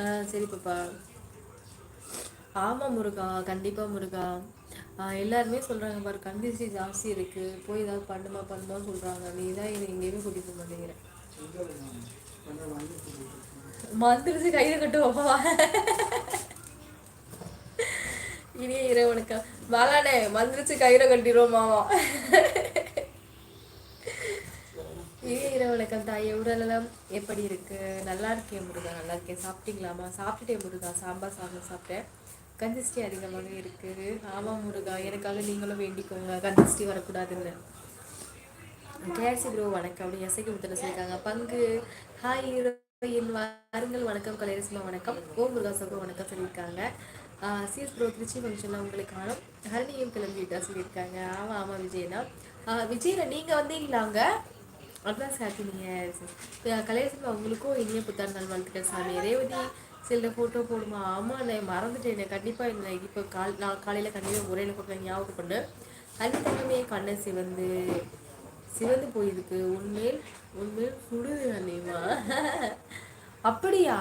ஆ சரி பாப்பா. ஆமாம் முருகா கண்டிப்பாக முருகா. எல்லாருமே சொல்கிறாங்க பாரு கண்டிச்சு ஜாஸ்தி இருக்குது போய் ஏதாவது பண்ணுமா பண்ணுமா சொல்கிறாங்க நீ தான் என்னை எங்கேயுமே கூட்டிட்டு போக மாட்டேங்கிறேன் மந்திரிச்சு கையில் கட்டு பாப்பா இனிய இறைவனுக்கா பாலானே மந்திரிச்சு கயிறை கட்டிடுவோம் மாமா. இனிய வணக்கம் தாய் உடலெல்லாம் எப்படி இருக்கு? நல்லா இருக்கேன் முருகா நல்லா இருக்கேன் சாப்பிட்டீங்களாமா சாப்பிட்டுட்டேன் முருகா சாம்பார் சாதம் சாப்பிட்டேன். கந்திஷ்டி அதிகமாக இருக்குது ஆமாம் முருகா எனக்காக நீங்களும் வேண்டிக்கோங்க. கந்திஷ்டி வரக்கூடாதுன்னு. கேசி ப்ரோ வணக்கம். அப்படி எசைக்கு முத்தனை சொல்லியிருக்காங்க. பங்கு. ஹாய் ஹீரோயின் வாருங்கள். வணக்கம். கலைரசிமா வணக்கம். ஓம் முருகா சகோ வணக்கம் சொல்லியிருக்காங்க. சிஎஸ் ப்ரோ திருச்சி ஃபங்க்ஷனில் உங்களுக்கு காணும். ஹரணியும் கிளம்பிட்டா சொல்லியிருக்காங்க. ஆமாம் ஆமாம் விஜயனா. விஜயனா நீங்கள் வந்தீங்களாங்க? அட்வான்ஸ் ஹாப்பி நீங்கள் கலைரசிமா அவங்களுக்கும் இனிய புத்தாண்டு நல்வாழ்த்துக்கள் சாமி. ரேவதி சில ஃபோட்டோ போடுமா? ஆமாம் நான் மறந்துட்டேன். கண்டிப்பாக என்ன இப்போ கால் நான் காலையில் கண்டிப்பாக முறையில் ஃபோட்டோ ஞாபகம் பண்ணு அன்னி தங்கமே கண்ணை சிவந்து சிவந்து போயிருக்கு. உண்மையில் உண்மையில் சுடுது அண்ணேமா அப்படியா?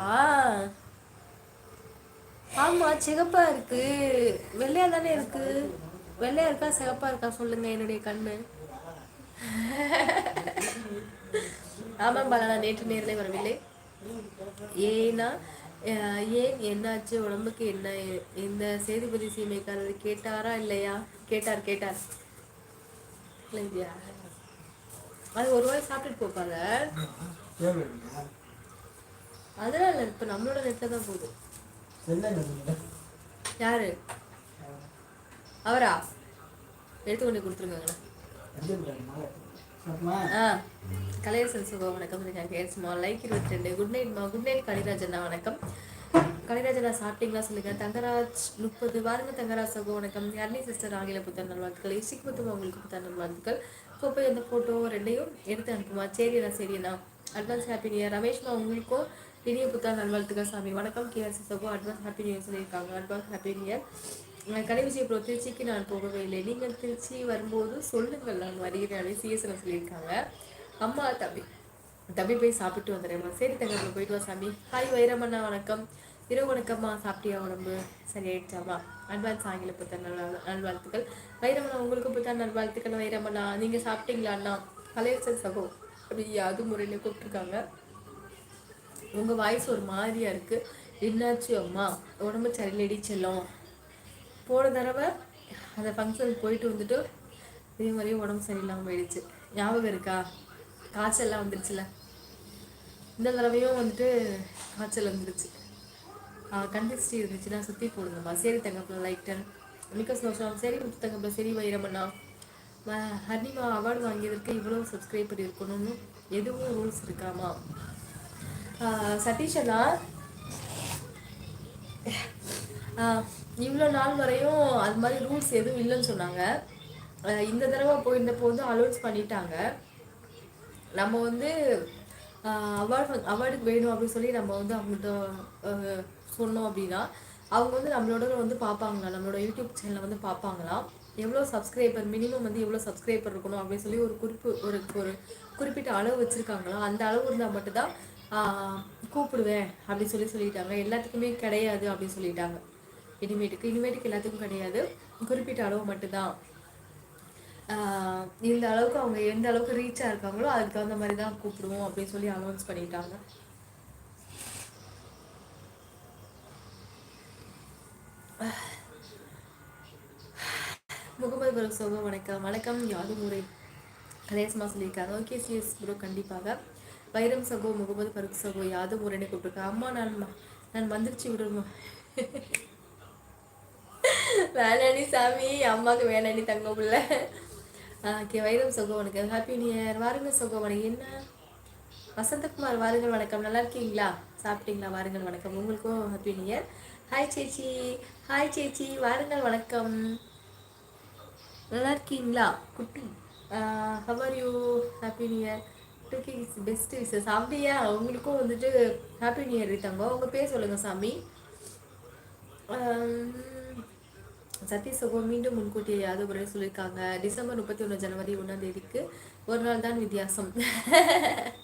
ஆமாம் சிகப்பாக இருக்கு. வெள்ளையாக தானே இருக்கு? வெள்ளையா இருக்கா சிகப்பாக இருக்கா? சொல்லுங்க என்னுடைய கண்ணு. ஆமாம் பாலா நேற்று நேரில் வரவில்லை. ஏன்னா ஏன் என்னாச்சு? உடம்புக்கு என்ன? இந்த சேதுபதி சீமைக்காரர் கேட்டாரா இல்லையா? கேட்டார் கேட்டார். இல்லையா அது ஒரு வாய் சாப்பிட்டுட்டு போப்பாங்க. இல்லை இப்போ நம்மளோட நெட்டில் தான் போகுது. யாரு? அவரா? எடுத்து கொண்டு கொடுத்துருக்காங்கண்ணா ஆ கலையரசன் சுகம் வணக்கம். கேட் ஸ்மால் லைக் இருபத்தி ரெண்டு குட் நைட்மா குட் நைட் கலிராஜண்ணா வணக்கம். கலிராஜனா சாப்பிட்டீங்களா? சொல்லுங்க. தங்கராஜ் முப்பது. வாருங்க தங்கராஜ் சகோ வணக்கம். அர்னி சிஸ்டர் ஆங்கில புத்தன் நல்வாழ்த்துக்கள். இசிக் முத்துமா உங்களுக்கு புத்தன் நல்வாழ்த்துக்கள். கோப்பை அந்த ஃபோட்டோ ரெண்டையும் எடுத்து அனுப்புமா? சரிண்ணா சரிண்ணா அட்வான்ஸ் ஹாப்பி நியூ இயர் ரமேஷ்மா உங்களுக்கும் இனிய புத்தாண்டு நல்வாழ்த்துக்கள் சாமி. வணக்கம். கேஆர்சி சகோ அட்வான்ஸ் ஹாப்பி நியூ இயர் சொல்லியிருக்காங்க. அட்வான்ஸ் ஹாப்பி நியூ இயர் கடைவிஜய் ப்ரோ திருச்சிக்கு நான் போகவே இல்லை. நீங்கள் திருச்சி வரும்போது சொல்லுங்கள். நான் வருகிறேன் சிஎஸ்எல் சொல்லியிருக்காங்க. அம்மா தம்பி. தம்பி போய் சாப்பிட்டு வந்துடுறேம்மா சரி தங்க போயிட்டு வா சாமி. ஹாய் வைரமண்ணா வணக்கம். இரவு வணக்கம்மா. சாப்பிட்டியா உடம்பு? சரி ஆயிடுச்சாமா அட்வான்ஸ் ஆங்கில புத்தன் நல் நல்வாழ்த்துக்கள். வைரமண்ணா உங்களுக்கு புத்தன் நல்வாழ்த்துக்கள். வைரமண்ணா நீங்கள் சாப்பிட்டீங்களா அண்ணா கலையரசன் சகோ. அப்படி அது முறையில் கூப்பிட்டுருக்காங்க. உங்கள் வாய்ஸ் ஒரு மாதிரியா இருக்குது என்னாச்சு அம்மா? உடம்பு சரியில்லடி செல்லம். போன தடவை அந்த ஃபங்க்ஷனுக்கு போயிட்டு வந்துட்டு இதே மாதிரியே உடம்பு சரியில்லாமல் போயிடுச்சு. ஞாபகம் இருக்கா? காய்ச்சல்லாம் வந்துருச்சுல. இந்த தடவையும் வந்துட்டு காய்ச்சல் வந்துருச்சு. கண்டிஸ்டி இருந்துச்சுன்னா சுற்றி போடுங்கம்மா சரி தங்கப்பில் லைட்டன் மிக்க சந்தோஷம். சரி முத்து தங்கப்பில் சரி வைரமண்ணா. ஹர்னிமா அவார்டு வாங்கியதற்கு இவ்வளோ சப்ஸ்கிரைபர் இருக்கணும்னு எதுவும் ரூல்ஸ் இருக்காமா? சதீஷனா சதீஷ் அண்ணா. இவ்வளோ நாள் வரையும் அது மாதிரி ரூல்ஸ் எதுவும் இல்லைன்னு சொன்னாங்க. இந்த தடவை போயிருந்தப்போ வந்து அலோன்ஸ் பண்ணிட்டாங்க. நம்ம வந்து அவார்டு அவார்டுக்கு வேணும் அப்படின்னு சொல்லி நம்ம வந்து அவங்கள்ட்ட சொன்னோம் அப்படின்னா அவங்க வந்து நம்மளோட வந்து பார்ப்பாங்களா? நம்மளோட யூடியூப் சேனலை வந்து பார்ப்பாங்களாம் எவ்வளோ சப்ஸ்கிரைபர் மினிமம் வந்து எவ்வளோ சப்ஸ்கிரைபர் இருக்கணும் அப்படின்னு சொல்லி ஒரு குறிப்பு ஒரு ஒரு குறிப்பிட்ட அளவு வச்சுருக்காங்களா? அந்த அளவு இருந்தால் மட்டும்தான் கூப்பிடுவேன் அப்படின்னு சொல்லி சொல்லிட்டாங்க. எல்லாத்துக்குமே கிடையாது அப்படின்னு சொல்லிட்டாங்க. இனிமேட்டுக்கு இனிமேட்டுக்கு எல்லாத்துக்கும் கிடையாது. குறிப்பிட்ட அளவு மட்டும்தான். ஆஹ் இந்த அளவுக்கு அவங்க எந்த அளவுக்கு ரீச்சாக இருக்காங்களோ அதுக்கு தகுந்த மாதிரி தான் கூப்பிடுவோம் அப்படின்னு சொல்லி அனௌன்ஸ் பண்ணிட்டாங்க. முகமது பருக் சோகோ வணக்கம். வணக்கம் யாரும் முறை கலேசமாக சொல்லியிருக்காங்க ஓகே சிஎஸ் ப்ரோ கண்டிப்பாக. வைரம் சகோ முகமது பருக் சகோ யாதும் முறைன்னு கூப்பிட்டுருக்கேன் அம்மா நான் நான் வந்துருச்சு விடுமா வேணாண்டி சாமி அம்மாவுக்கு வேணாண்டி தங்க பிள்ள. ஓகே வைரம் சகோ வணக்கம் ஹாப்பி நியூ இயர் வாருங்கள் சகோ வணக்கம் என்ன? வசந்தகுமார் வாருங்கள் வணக்கம். நல்லா இருக்கீங்களா? சாப்பிட்டீங்களா? வாருங்கள் வணக்கம். உங்களுக்கும் ஹாப்பி நியூ இயர் ஹாய் சேச்சி. ஹாய் சேச்சி. வாருங்கள் வணக்கம். நல்லா இருக்கீங்களா? குட்டி. How are you happy new year is best wishes அப்படியா? உங்களுக்கும் வந்துட்டு ஹாப்பி நியூ இயர் தங்க உங்கள் பேர் சொல்லுங்கள் சாமி. ஆம், மீண்டும் முன்கூட்டியே யாதவ் சொல்லியிருக்காங்க. டிசம்பர் முப்பத்தி ஒன்று ஜனவரி ஒன்றாம் தேதிக்கு ஒரு நாள் தான் வித்தியாசம்.